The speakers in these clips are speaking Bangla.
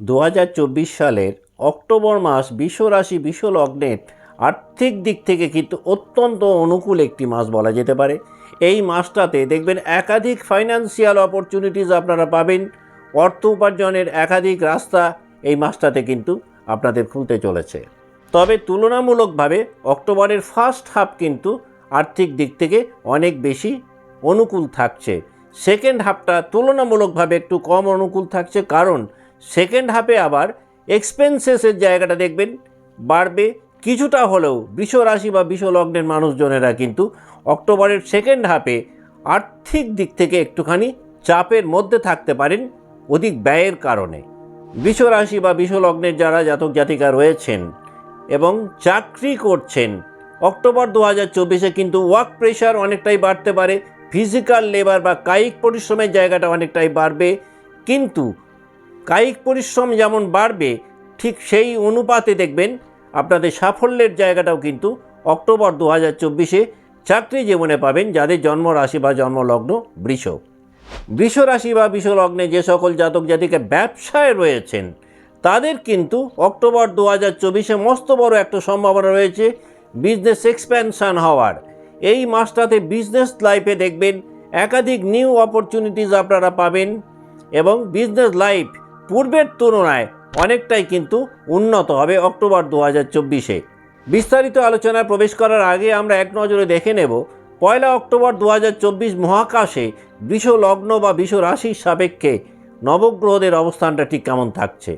দু হাজার চব্বিশ সালের অক্টোবর মাস বিশ্ব রাশি, বিশ্ব লগ্নের আর্থিক দিক থেকে কিন্তু অত্যন্ত অনুকূল একটি মাস বলা যেতে পারে। এই মাসটাতে দেখবেন একাধিক ফাইন্যান্সিয়াল অপরচুনিটিস আপনারা পাবেন। অর্থ উপার্জনের একাধিক রাস্তা এই মাসটাতে কিন্তু আপনাদের খুলতে চলেছে। তবে তুলনামূলকভাবে অক্টোবরের ফার্স্ট হাফ কিন্তু আর্থিক দিক থেকে অনেক বেশি অনুকূল থাকছে। সেকেন্ড হাফটা তুলনামূলকভাবে একটু কম অনুকূল থাকছে কারণ সেকেন্ড হাফে আবার এক্সপেন্সেসের জায়গাটা দেখবেন, বাড়বে কিছুটা হলেও বৃষ রাশি বা বৃষ লগ্নের মানুষজনেরা কিন্তু অক্টোবরের সেকেন্ড হাফে আর্থিক দিক থেকে একটুখানি চাপের মধ্যে থাকতে পারেন অধিক ব্যয়ের কারণে। বৃষ রাশি বা বৃষ লগ্নের যারা জাতক জাতিকা রয়েছেন এবং চাকরি করছেন, অক্টোবর দু হাজার চব্বিশে কিন্তু ওয়ার্ক প্রেশার অনেকটাই বাড়তে পারে ফিজিক্যাল লেবার বা কায়িক পরিশ্রমের জায়গাটা অনেকটাই বাড়বে, কিন্তু কায়িক পরিশ্রম যেমন বাড়বে, ঠিক সেই অনুপাতে দেখবেন আপনাদের সাফল্যের জায়গাটাও কিন্তু অক্টোবর দু হাজার চব্বিশে চাকরি জীবনে পাবেন যাদের জন্ম রাশি বা জন্মলগ্ন বৃষ। বৃষ রাশি বা লগ্নে যে সকল জাতক জাতিকে ব্যবসায় রয়েছেন, তাদের কিন্তু অক্টোবর দু হাজার চব্বিশে মস্ত বড় একটা সম্ভাবনা রয়েছে, বিজনেস এক্সপ্যানশন হওয়ার। এই মাসটাতে বিজনেস লাইফে দেখবেন একাধিক নিউ অপরচুনিটিস আপনারা পাবেন এবং বিজনেস লাইফ পূর্বের তুলনায় অনেকটাই কিন্তু উন্নত হবে অক্টোবর দু হাজার চব্বিশে। বিস্তারিত আলোচনায় প্রবেশ করার আগে আমরা এক নজরে দেখে নেব, পয়লা অক্টোবর দু হাজার চব্বিশ মহাকাশে বিষ লগ্ন বা বিষ রাশির সাপেক্ষে নবগ্রহদের অবস্থানটা ঠিক কেমন থাকছে?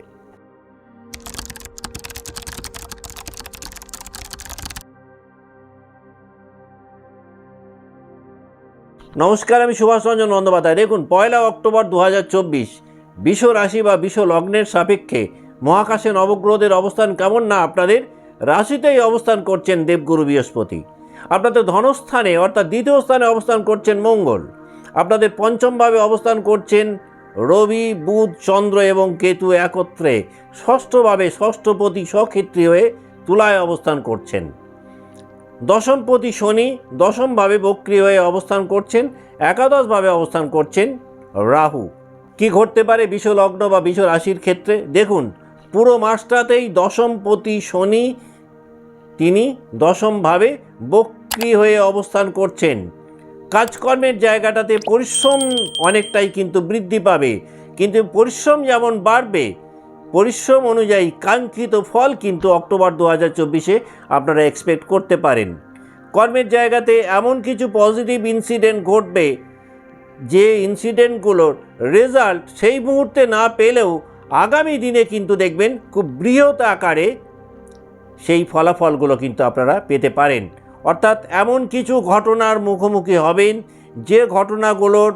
নমস্কার, আমি সুভাষ রঞ্জন বন্দ্যোপাধ্যায়। দেখুন, পয়লা অক্টোবর দু হাজার চব্বিশ বিষ রাশি বা বিষ লগ্নের সাপেক্ষে মহাকাশে নবগ্রহদের অবস্থান কেমন না আপনাদের? রাশিতেই অবস্থান করছেন দেবগুরু বৃহস্পতি। আপনাদের ধনস্থানে অর্থাৎ দ্বিতীয় স্থানে অবস্থান করছেন মঙ্গল। আপনাদের পঞ্চমভাবে অবস্থান করছেন রবি, বুধ, চন্দ্র এবং কেতু একত্রে ষষ্ঠভাবে ষষ্ঠপতি সক্ষেত্রী হয়ে তুলায় অবস্থান করছেন। দশমপতি শনি দশমভাবে বক্রি হয়ে অবস্থান করছেন। একাদশভাবে অবস্থান করছেন রাহু। কি ঘটতে পারে বিষ লগ্ন বা বিষ রাশির ক্ষেত্রে? দেখুন, পুরো মাসটাতেই দশমপতি শনি তিনি দশমভাবে বক্রি হয়ে অবস্থান করছেন। কাজকর্মের জায়গাটাতে পরিশ্রম অনেকটাই কিন্তু বৃদ্ধি পাবে। কিন্তু পরিশ্রম যেমন বাড়বে, পরিশ্রম অনুযায়ী কাঙ্ক্ষিত ফল কিন্তু অক্টোবর দু হাজার চব্বিশে আপনারা এক্সপেক্ট করতে পারেন। কর্মের জায়গাতে এমন কিছু পজিটিভ ইনসিডেন্ট ঘটবে যে ইনসিডেন্টগুলোর রেজাল্ট সেই মুহূর্তে না পেলেও আগামী দিনে কিন্তু দেখবেন খুব বৃহৎ আকারে সেই ফলাফলগুলো কিন্তু আপনারা পেতে পারেন। অর্থাৎ এমন কিছু ঘটনার মুখোমুখি হবেন, যে ঘটনাগুলোর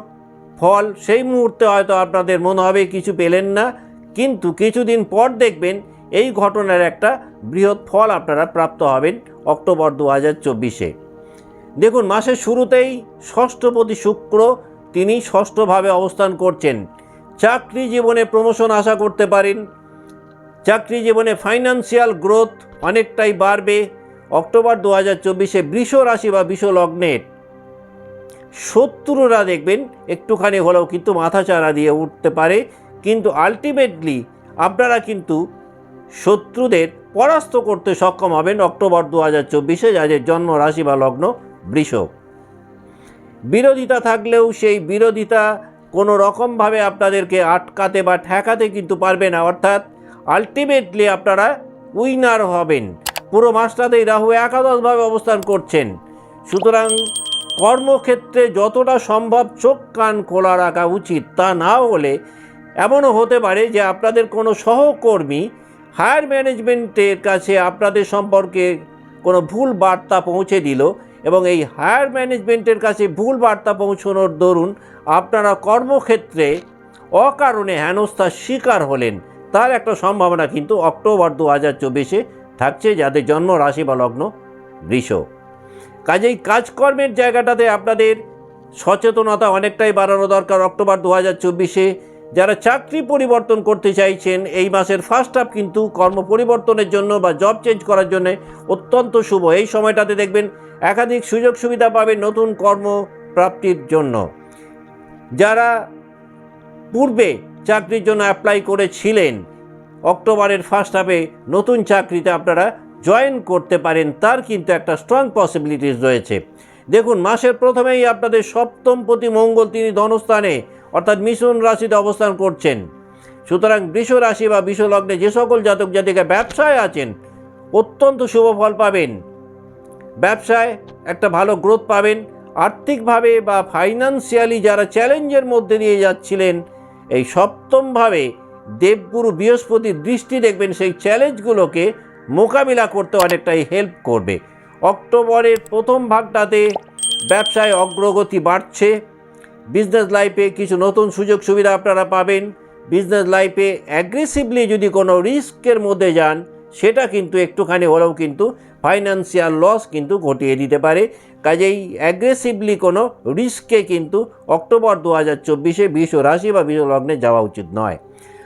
ফল সেই মুহূর্তে হয়তো আপনাদের মনে হবে, কিছু পেলেন না, কিন্তু কিছুদিন পর দেখবেন এই ঘটনার একটা বৃহৎ ফল আপনারা প্রাপ্ত হবেন অক্টোবর দু হাজার চব্বিশে। দেখুন, মাসের শুরুতেই ষষ্ঠপতি শুক্র তিনি ষষ্ঠভাবে অবস্থান করছেন। চাকরি জীবনে প্রমোশন আশা করতে পারেন। চাকরি জীবনে ফাইন্যান্সিয়াল গ্রোথ অনেকটাই বাড়বে। অক্টোবর দু হাজার চব্বিশে বৃষ রাশি বা বৃষ লগ্নের শত্রুরা দেখবেন একটুখানি হলেও কিন্তু মাথাচাড়া দিয়ে উঠতে পারে। কিন্তু আলটিমেটলি আপনারা কিন্তু শত্রুদের পরাস্ত করতে সক্ষম হবেন অক্টোবর দু হাজার চব্বিশে, যাদের জন্ম রাশি বা লগ্ন বৃষ। বিরোধিতা থাকলেও সেই বিরোধিতা কোনো রকমভাবে আপনাদেরকে আটকাতে বা ঠেকাতে কিন্তু পারবে না। অর্থাৎ আলটিমেটলি আপনারা উইনার হবেন। পুরো মাসটাতেই রাহু একাদশভাবে অবস্থান করছেন। সুতরাং কর্মক্ষেত্রে যতটা সম্ভব চোখ কান খোলা রাখা উচিত। তা না হলে এমনও হতে পারে যে আপনাদের কোনো সহকর্মী হায়ার ম্যানেজমেন্টের কাছে আপনাদের সম্পর্কে কোনো ভুল বার্তা পৌঁছে দিল। এবং এই হায়ার ম্যানেজমেন্টের কাছে ভুল বার্তা পৌঁছানোর দরুন আপনারা কর্মক্ষেত্রে অকারণে হেনস্থার শিকার হলেন। তার একটা সম্ভাবনা কিন্তু অক্টোবর দু হাজার চব্বিশে থাকছে, যাদের জন্ম রাশি বা লগ্ন বৃষ। কাজেই কাজকর্মের জায়গাটাতে আপনাদের সচেতনতা অনেকটাই বাড়ানো দরকার অক্টোবর দু হাজার চব্বিশে। যারা চাকরি পরিবর্তন করতে চাইছেন, এই মাসের ফার্স্ট হাফ কিন্তু কর্ম পরিবর্তনের জন্য বা জব চেঞ্জ করার জন্য অত্যন্ত শুভ। এই সময়টাতে দেখবেন একাধিক সুযোগ সুবিধা পাবেন নতুন কর্ম প্রাপ্তির জন্য। যারা পূর্বে চাকরির জন্য অ্যাপ্লাই করেছিলেন, অক্টোবরের ফার্স্ট হাফে নতুন চাকরিতে আপনারা জয়েন করতে পারেন, তার কিন্তু একটা স্ট্রং পসিবিলিটিস রয়েছে। দেখুন, মাসের প্রথমেই আপনাদের সপ্তম প্রতি মঙ্গল তিনি ধনস্থানে, অর্থাৎ মিশন রাশিতে অবস্থান করছেন। সুতরাং বৃষ রাশি বা বৃষ লগ্নে যে সকল জাতক জাতিকা ব্যবসায় আছেন, অত্যন্ত শুভ ফল পাবেন। ব্যবসায় একটা ভালো গ্রোথ পাবেন। আর্থিকভাবে বা ফাইন্যান্সিয়ালি যারা চ্যালেঞ্জের মধ্যে দিয়ে যাচ্ছিলেন, এই সপ্তমভাবে দেবগুরু বৃহস্পতির দৃষ্টি দেখবেন, সেই চ্যালেঞ্জগুলোকে মোকাবিলা করতে অনেকটাই হেল্প করবে। অক্টোবরের প্রথম ভাগটাতে ব্যবসায় অগ্রগতি বাড়ছে। বিজনেস লাইফে কিছু নতুন সুযোগ সুবিধা আপনারা পাবেন। বিজনেস লাইফে অ্যাগ্রেসিভলি যদি কোনো রিস্কের মধ্যে যান, সেটা কিন্তু একটুখানি হলেও কিন্তু ফাইন্যান্সিয়াল লস কিন্তু ঘটিয়ে দিতে পারে। কাজেই অ্যাগ্রেসিভলি কোনো রিস্কে কিন্তু অক্টোবর দু হাজার চব্বিশে বিষ রাশি বা বিষ লগ্নে যাওয়া উচিত নয়।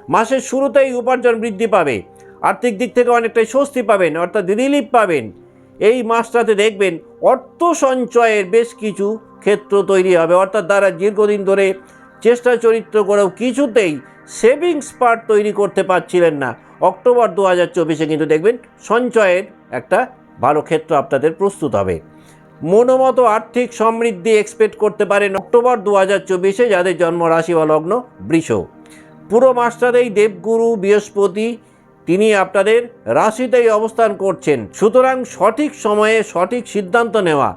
মাসের শুরুতেই উপার্জন বৃদ্ধি পাবে, আর্থিক দিক থেকে অনেকটাই স্বস্তি পাবেন, অর্থাৎ রিলিফ পাবেন। এই মাসটাতে দেখবেন অর্থ সঞ্চয়ের বেশ কিছু ক্ষেত্র তৈরি হবে, অর্থাৎ তারা দীর্ঘদিন ধরে চেষ্টা চরিত্র করেও কিছুতেই সেভিংস পার্ট তৈরি করতে পারছিলেন না। অক্টোবর দু হাজার চব্বিশে কিন্তু দেখবেন সঞ্চয়ের একটা ভালো ক্ষেত্র আপনাদের প্রস্তুত হবে। মনোমতো আর্থিক সমৃদ্ধি এক্সপেক্ট করতে পারেন অক্টোবর দু হাজার চব্বিশে, যাদের জন্ম রাশি বা লগ্ন বৃষ। পুরো মাসটাতেই দেবগুরু, বৃহস্পতি, তিনি আপনাদের রাশিতেই অবস্থান করছেন। সুতরাং সঠিক সময়ে সঠিক সিদ্ধান্ত নেওয়া,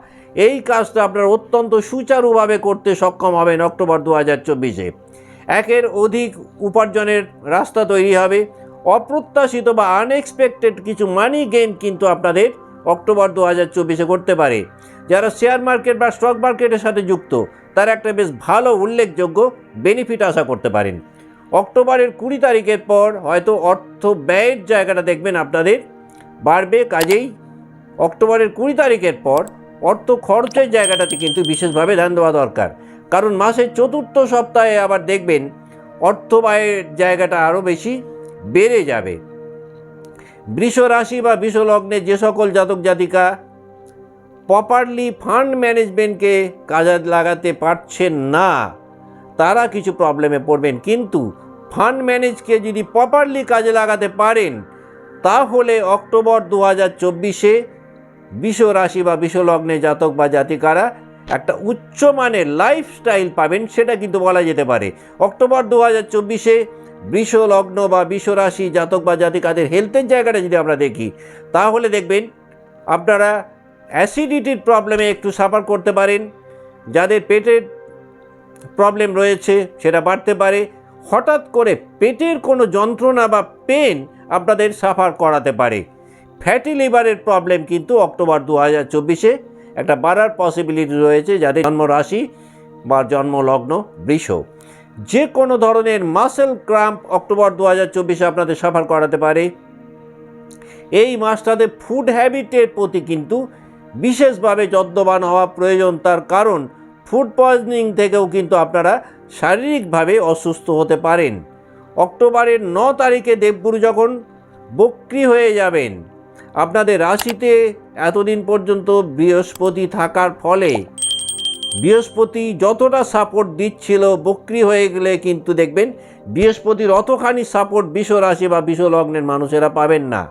এই কাজটা আপনার অত্যন্ত সুচারুভাবে করতে সক্ষম হবেন অক্টোবর দু হাজার চব্বিশে। একের অধিক উপার্জনের রাস্তা তৈরি হবে। অপ্রত্যাশিত বা আনএক্সপেক্টেড কিছু মানি গেইন কিন্তু আপনাদের অক্টোবর দু হাজার চব্বিশে করতে পারে। যারা শেয়ার মার্কেট বা স্টক মার্কেটের সাথে যুক্ত, তারা একটা বেশ ভালো উল্লেখযোগ্য বেনিফিট আশা করতে পারেন। অক্টোবরের কুড়ি তারিখের পর হয়তো অর্থ ব্যয়ের জায়গাটা দেখবেন আপনাদের। বাড়বে কাজেই। অক্টোবরের কুড়ি তারিখের পর অর্থ খরচের জায়গাটাতে কিন্তু বিশেষভাবে ধ্যান দেওয়া দরকার। কারণ মাসের চতুর্থ সপ্তাহে আবার দেখবেন অর্থ ব্যয়ের জায়গাটা আরও বেশি বেড়ে যাবে। বৃষ রাশি বা বৃষ লগ্নে যে সকল জাতক জাতিকা প্রপারলি ফান্ড ম্যানেজমেন্টকে কাজে লাগাতে পারছেন না, তারা কিছু প্রবলেমে পড়বেন। কিন্তু ফান্ড ম্যানেজকে যদি প্রপারলি কাজে লাগাতে পারেন, তাহলে অক্টোবর দু হাজার চব্বিশে বিষ রাশি বা বিষ লগ্নে জাতক বা জাতিকারা একটা উচ্চমানের লাইফস্টাইল পাবেন, সেটা কিন্তু বলা যেতে পারে। অক্টোবর দু হাজার চব্বিশে বৃষ লগ্ন বা বিষ রাশি জাতক বা জাতিকাদের হেলথের জায়গাটা যদি আমরা দেখি, তাহলে দেখবেন আপনারা অ্যাসিডিটির প্রবলেমে একটু সাফার করতে পারেন। যাদের পেটের প্রবলেম রয়েছে, সেটা বাড়তে পারে। হঠাৎ করে পেটের কোনো যন্ত্রণা বা পেন আপনাদের সাফার করাতে পারে। ফ্যাটি লিভারের প্রবলেম কিন্তু অক্টোবর দু হাজার চব্বিশে একটা বাড়ার পসিবিলিটি রয়েছে যাদের জন্ম রাশি বা জন্মলগ্ন বৃষ। যে কোনো ধরনের মাসেল ক্রাম্প অক্টোবর দু হাজার চব্বিশে আপনাদের সাফার করাতে পারে। এই মাসটাতে ফুড হ্যাবিটের প্রতি কিন্তু বিশেষভাবে যত্নবান হওয়া প্রয়োজন। তার কারণ ফুড পয়জনিং থেকেও কিন্তু আপনারা শারীরিকভাবে অসুস্থ হতে পারেন। অক্টোবরের ন তারিখে দেবগুরু যখন বক্রি হয়ে যাবেন, আপনাদের রাশিতে এতদিন পর্যন্ত বৃহস্পতি থাকার ফলে বৃহস্পতি যতটা সাপোর্ট দিচ্ছিল, বক্রি হয়ে গেলে কিন্তু দেখবেন, বৃহস্পতির অতখানি সাপোর্ট রাশি বা লগ্নের মানুষেরা পাবেন না।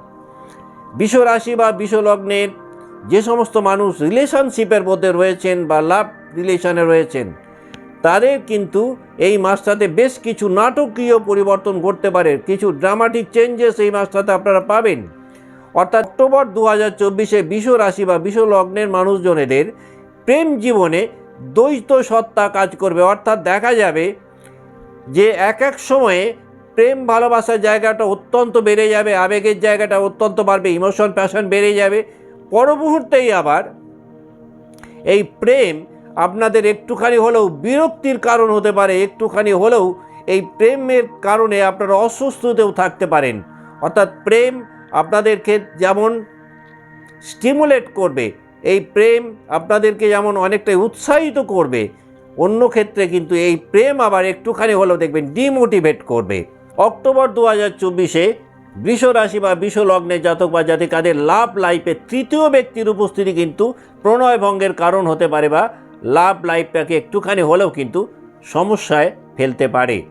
রাশি বা লগ্নের যে সমস্ত মানুষ রিলেশনশিপের মধ্যে রয়েছেন বা লাভ রিলেশনে রয়েছেন, তাদের কিন্তু এই মাসটাতে বেশ কিছু নাটকীয় পরিবর্তন ঘটতে পারে। কিছু ড্রামাটিক চেঞ্জেস এই মাসটাতে আপনারা পাবেন। অর্থাৎ অক্টোবর দু হাজার চব্বিশে রাশি বা লগ্নের মানুষজনেদের প্রেম জীবনে দ্বৈত সত্তা কাজ করবে। অর্থাৎ দেখা যাবে যে এক এক সময়ে প্রেম, ভালোবাসার জায়গাটা অত্যন্ত বেড়ে যাবে, আবেগের জায়গাটা অত্যন্ত বাড়বে ইমোশন প্যাশন বেড়ে যাবে। পর মুহূর্তেই আবার এই প্রেম আপনাদের একটুখানি হলেও বিরক্তির কারণ হতে পারে, একটুখানি হলেও এই প্রেমের কারণে আপনারা অসুস্থতেও থাকতে পারেন। অর্থাৎ প্রেম আপনাদেরকে যেমন স্টিমুলেট করবে এই প্রেম আপনাদেরকে যেমন অনেকটাই উৎসাহিত করবে, অন্য ক্ষেত্রে কিন্তু এই প্রেম আবার একটুখানি হলেও দেখবেন ডিমোটিভেট করবে। অক্টোবর দু হাজার চব্বিশে রাশি বা বৃষ লগ্নের জাতক বা জাতি জাতিকাদের লাভ লাইফে তৃতীয় ব্যক্তির উপস্থিতি কিন্তু প্রণয় ভঙ্গের কারণ হতে পারে বা লাভ লাইফটাকে একটুখানি হলেও কিন্তু সমস্যায় ফেলতে পারে।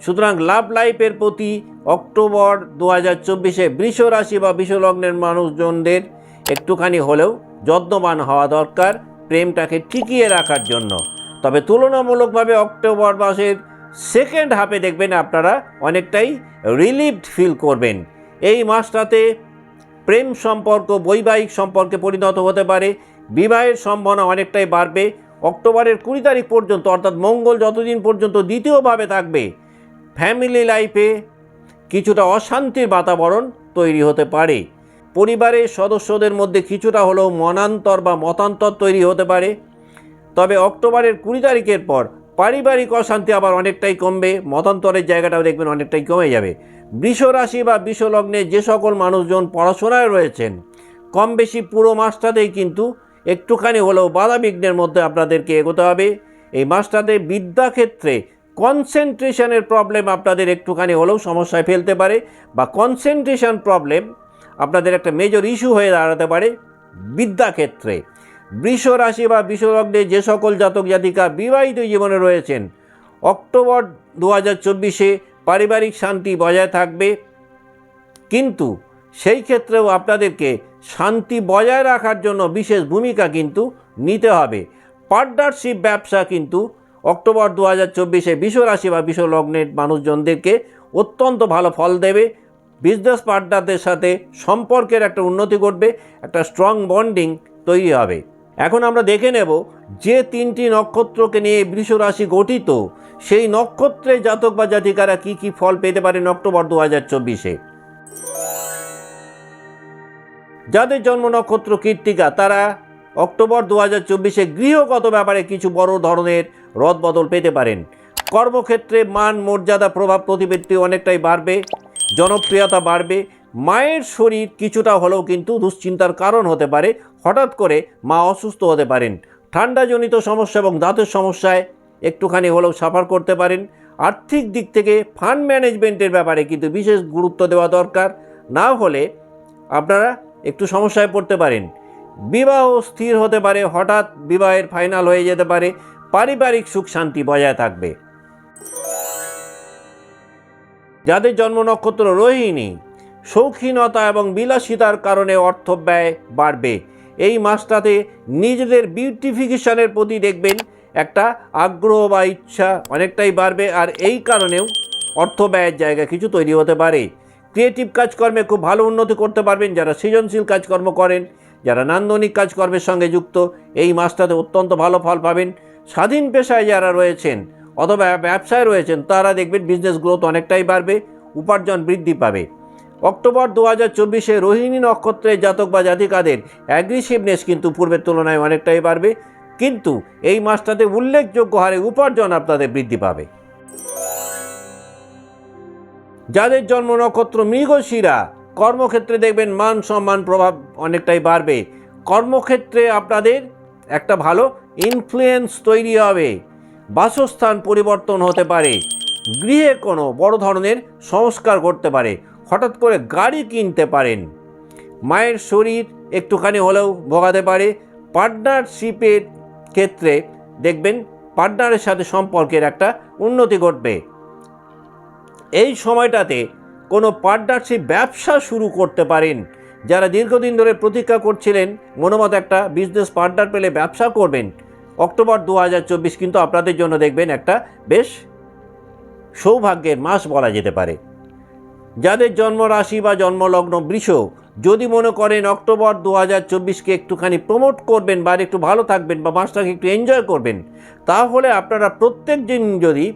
সুতরাং লাভ লাইফের প্রতি অক্টোবর দু হাজার চব্বিশে রাশি বা লগ্নের মানুষজনদের একটুখানি হলেও যত্নবান হওয়া দরকার, প্রেমটাকে টিকিয়ে রাখার জন্য। তবে তুলনামূলকভাবে অক্টোবর মাসের সেকেন্ড হাফে দেখবেন আপনারা অনেকটাই রিলিভড ফিল করবেন। এই মাসটাতে প্রেম সম্পর্ক, বৈবাহিক সম্পর্কে পরিণত হতে পারে, বিবাহের সম্ভাবনা অনেকটাই বাড়বে, অক্টোবরের কুড়ি তারিখ পর্যন্ত, অর্থাৎ মঙ্গল যতদিন পর্যন্ত দ্বিতীয়ভাবে থাকবে ফ্যামিলি লাইফে কিছুটা অশান্তির বাতাবরণ তৈরি হতে পারে। পরিবারের সদস্যদের মধ্যে কিছুটা হলেও মনান্তর বা মতান্তর তৈরি হতে পারে। তবে অক্টোবরের কুড়ি তারিখের পর পারিবারিক অশান্তি আবার অনেকটাই কমবে। মতান্তরের জায়গাটাও দেখবেন অনেকটাই কমে যাবে। বৃষ রাশি বা লগ্নে যে সকল মানুষজন পড়াশোনায় রয়েছেন কম বেশি পুরো মাসটাতেই কিন্তু একটুখানি হলেও বাধা বিঘ্নের মধ্যে আপনাদেরকে এগোতে হবে। এই মাসটাতে বিদ্যাক্ষেত্রে কনসেন্ট্রেশনের প্রবলেম আপনাদের একটুখানি হলেও সমস্যায় ফেলতে পারে বা কনসেন্ট্রেশন প্রবলেম আপনাদের একটা মেজর ইস্যু হয়ে দাঁড়াতে পারে বিদ্যাক্ষেত্রে। বৃষ রাশি বা বৃষ লগ্নে যে সকল জাতক জাতিকা বিবাহিত জীবনে রয়েছেন, অক্টোবর দু হাজার চব্বিশে পারিবারিক শান্তি বজায় থাকবে। কিন্তু সেই ক্ষেত্রেও আপনাদেরকে শান্তি বজায় রাখার জন্য বিশেষ ভূমিকা কিন্তু নিতে হবে। পার্টনারশিপ ব্যবসা কিন্তু অক্টোবর দু হাজার চব্বিশে বিশ্বরাশি বা বিশ্বলগ্নের মানুষজনদেরকে অত্যন্ত ভালো ফল দেবে। বিজনেস পার্টনারদের সাথে সম্পর্কের একটা উন্নতি ঘটবে, একটা স্ট্রং বন্ডিং তৈরি হবে। এখন আমরা দেখে নেব যে তিনটি নক্ষত্রকে নিয়ে বৃষ রাশি গঠিত, সেই নক্ষত্রের জাতক বা জাতিকারা কি কি ফল পেতে পারেন অক্টোবর দু হাজার চব্বিশে। যাদের জন্ম নক্ষত্র কীর্তিকা তারা অক্টোবর দু হাজার চব্বিশে গৃহগত ব্যাপারে কিছু বড় ধরনের রদবদল পেতে পারেন। কর্মক্ষেত্রে মান, মর্যাদা, প্রভাব প্রতিপত্তি অনেকটাই বাড়বে। জনপ্রিয়তা বাড়বে। মায়ের শরীর কিছুটা হলেও কিন্তু দুশ্চিন্তার কারণ হতে পারে। হঠাৎ করে মা অসুস্থ হতে পারেন। ঠান্ডাজনিত সমস্যা এবং দাঁতের সমস্যায় একটুখানি হলেও সাফার করতে পারেন। আর্থিক দিক থেকে ফান্ড ম্যানেজমেন্টের ব্যাপারে কিন্তু বিশেষ গুরুত্ব দেওয়া দরকার। না হলে আপনারা একটু সমস্যায় পড়তে পারেন। বিবাহ স্থির হতে পারে, হঠাৎ বিবাহের ফাইনাল হয়ে যেতে পারে। পারিবারিক সুখ শান্তি বজায় থাকবে। যাদের জন্ম নক্ষত্র রোহিণী, শৌখিনতা এবং বিলাসিতার কারণে অর্থ ব্যয় বাড়বে। এই মাসটাতে নিজেদের বিউটিফিকেশনের প্রতি দেখবেন একটা আগ্রহ বা ইচ্ছা অনেকটাই বাড়বে আর এই কারণেও অর্থ ব্যয়ের জায়গা কিছু তৈরি হতে পারে। ক্রিয়েটিভ কাজকর্মে খুব ভালো উন্নতি করতে পারবেন যারা সৃজনশীল কাজকর্ম করেন, যারা নান্দনিক কাজকর্মের সঙ্গে যুক্ত। এই মাসটাতে অত্যন্ত ভালো ফল পাবেন। স্বাধীন পেশায় যারা রয়েছেন অথবা ব্যবসায় রয়েছেন, তারা দেখবেন বিজনেস গ্রোথ অনেকটাই বাড়বে, উপার্জন বৃদ্ধি পাবে। অক্টোবর দু হাজার চব্বিশে রোহিণী নক্ষত্রের জাতক বা জাতিকাদের অ্যাগ্রেসিভনেস কিন্তু পূর্বের তুলনায় অনেকটাই বাড়বে। কিন্তু এই মাসটাতে উল্লেখযোগ্য হারে উপার্জন আপনাদের বৃদ্ধি পাবে। যাদের জন্ম নক্ষত্র মৃগশিরা, কর্মক্ষেত্রে দেখবেন মান সম্মান প্রভাব অনেকটাই বাড়বে। কর্মক্ষেত্রে আপনাদের একটা ভালো ইনফ্লুয়েন্স তৈরি হবে। বাসস্থান পরিবর্তন হতে পারে। গৃহে কোনো বড় ধরনের সংস্কার করতে পারে। হঠাৎ করে গাড়ি কিনতে পারেন। মায়ের শরীর একটুখানি হলেও ভোগাতে পারে। পার্টনারশিপের ক্ষেত্রে দেখবেন পার্টনারের সাথে সম্পর্কের একটা উন্নতি ঘটবে। এই সময়টাতে কোনো পার্টনারশিপ ব্যবসা শুরু করতে পারেন। যারা দীর্ঘদিন ধরে প্রতীক্ষা করছিলেন, মনোমত একটা বিজনেস পার্টনার পেলে ব্যবসা করবেন। অক্টোবর দু হাজার চব্বিশ কিন্তু আপনাদের জন্য দেখবেন একটা বেশ সৌভাগ্যের মাস বলা যেতে পারে। যাদের জন্ম রাশি বা জন্মলগ্ন বৃষ, যদি মনে করেন অক্টোবর দু হাজার চব্বিশকে একটুখানি প্রমোট করবেন বা একটু ভালো থাকবেন বা মাসটাকে একটু এনজয় করবেন, তাহলে আপনারা প্রত্যেক দিন যদি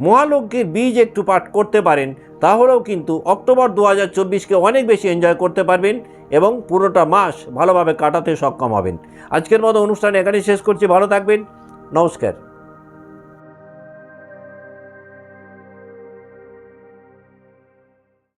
মহালক্ষ্মীর বীজ একটু পাঠ করতে পারেন, তাহলেও কিন্তু অক্টোবর দু হাজার চব্বিশকে অনেক বেশি এনজয় করতে পারবেন। এবং পুরোটা মাস ভালোভাবে কাটাতে সক্ষম হবেন। আজকের মতো অনুষ্ঠান এখানেই শেষ করছি। ভালো থাকবেন। নমস্কার।